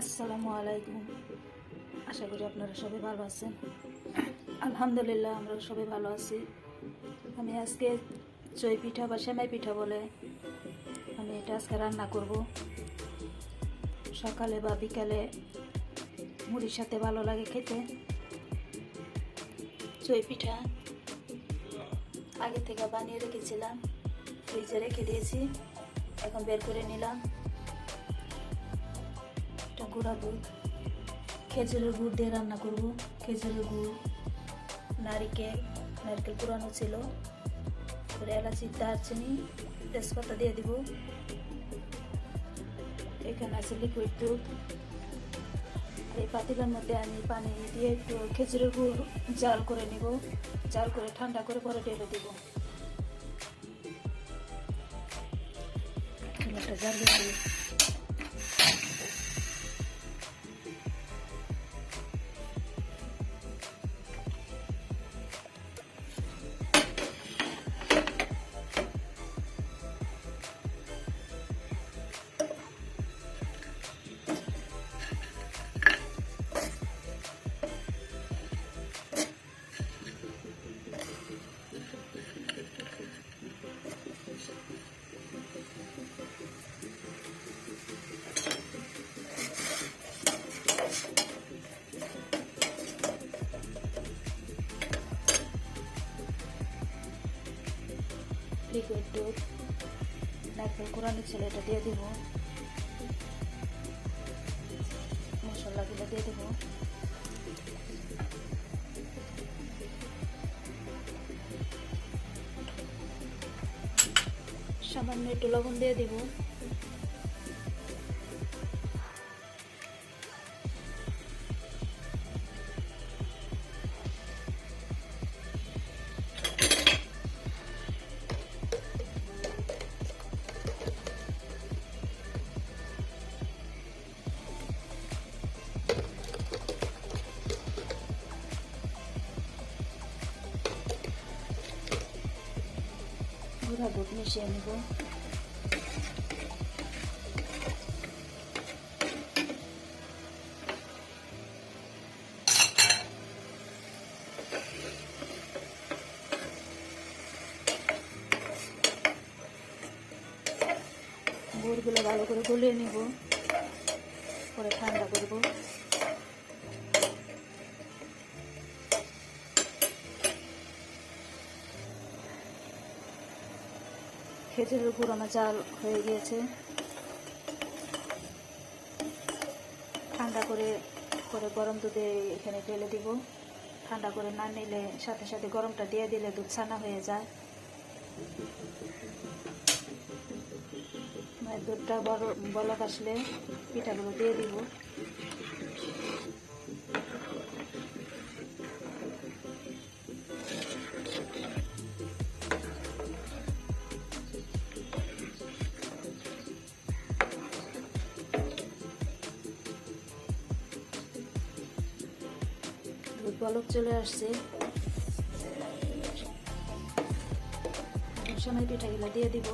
আসসালামু আলাইকুম। আশা করি আপনারা সবাই ভালো আছেন। আলহামদুলিল্লাহ আমরা সবাই ভালো আছি। আমি আজকে চই পিঠা বা সেমাই পিঠা বলে আমি এটা আজকে রান্না করব। সকালে বা বিকালে মুড়ির সাথে ভালো লাগে খেতে। চই পিঠা আগে থেকে বানিয়ে রেখেছিলাম, ফ্রিজে রেখে দিয়েছি, এখন বের করে নিলাম। গুঁড়া খেজুরের গুড় দিয়ে রান্না করব। খেজুরের গুড়, নারিকেল, নারকেল পুরানো ছিল। এলাচি, দারচিনি, তেজপাতা দিয়ে দিব। এখানে আছে লিকুইড দুধ। এই পাতিলার মধ্যে আমি পানি দিয়ে একটু খেজুরের গুড় জাল করে নিব। জাল করে ঠান্ডা করে পরে ঢেলে দিব। একটা জাল দিয়ে দুধ নারকেল কোরআনি ছিল, এটা দিয়ে দিব। মশলাগুলো দিয়ে দেবো। সামান্য একটু লবণ দিয়ে দিব। গুঁড়া মিশিয়ে নেব গুড়গুলো ভালো করে গলিয়ে নিব পরে ঠান্ডা করব। খেজুরের গুড় আমার জাল হয়ে গিয়েছে। ঠান্ডা করে করে গরম দুধে এখানে ঢেলে দিব। ঠান্ডা করে না নিলে সাথে সাথে গরমটা দিয়ে দিলে দুধ ছানা হয়ে যায়। মানে দুধটা বড় বলক আসলে পিঠাগুলো দিয়ে দিব। বলক চলে আসছে। সময় পিঠাগুলো দিয়ে দিব।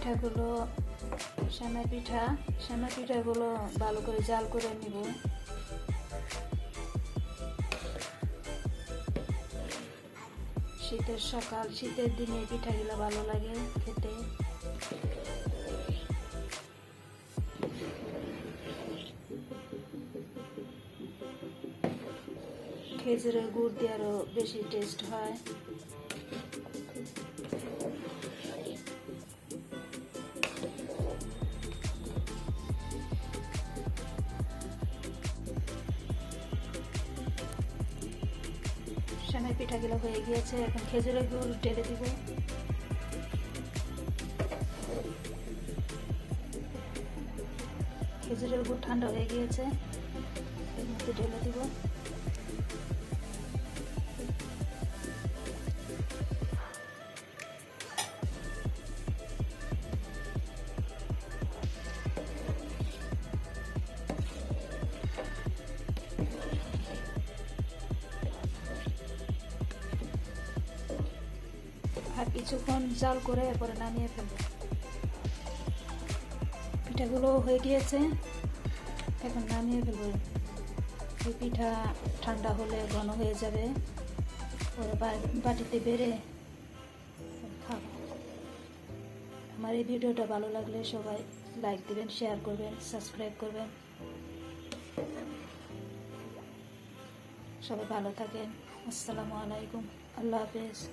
পিঠাগুলো, শ্যামা পিঠা, শ্যামা পিঠাগুলো ভালো করে জাল করে নিব। শীতের সকাল, শীতের দিনে পিঠাগুলো ভালো লাগে খেতে। খেজুরের গুড় দিয়ে আরও বেশি টেস্ট হয়। সেমাই পিঠাগুলো হয়ে গিয়েছে, এখন খেজুরের গুড় ঢেলে দিব। খেজুরের গুড় ঠান্ডা হয়ে গিয়েছে, এর মধ্যে ঢেলে দিব। আর কিছুক্ষণ জাল করে এরপরে নামিয়ে ফেলব। পিঠাগুলো হয়ে গিয়েছে। এখন নামিয়ে ফেলব। এই পিঠা ঠান্ডা হলে ঘন হয়ে যাবে। বা- বাটিতে বেড়ে আমার এই ভিডিওটা ভালো লাগলে সবাই লাইক দিবেন, শেয়ার করবেন, সাবস্ক্রাইব করবেন। সবাই ভালো থাকেন। আসসালামু আলাইকুম। আল্লাহ হাফেজ।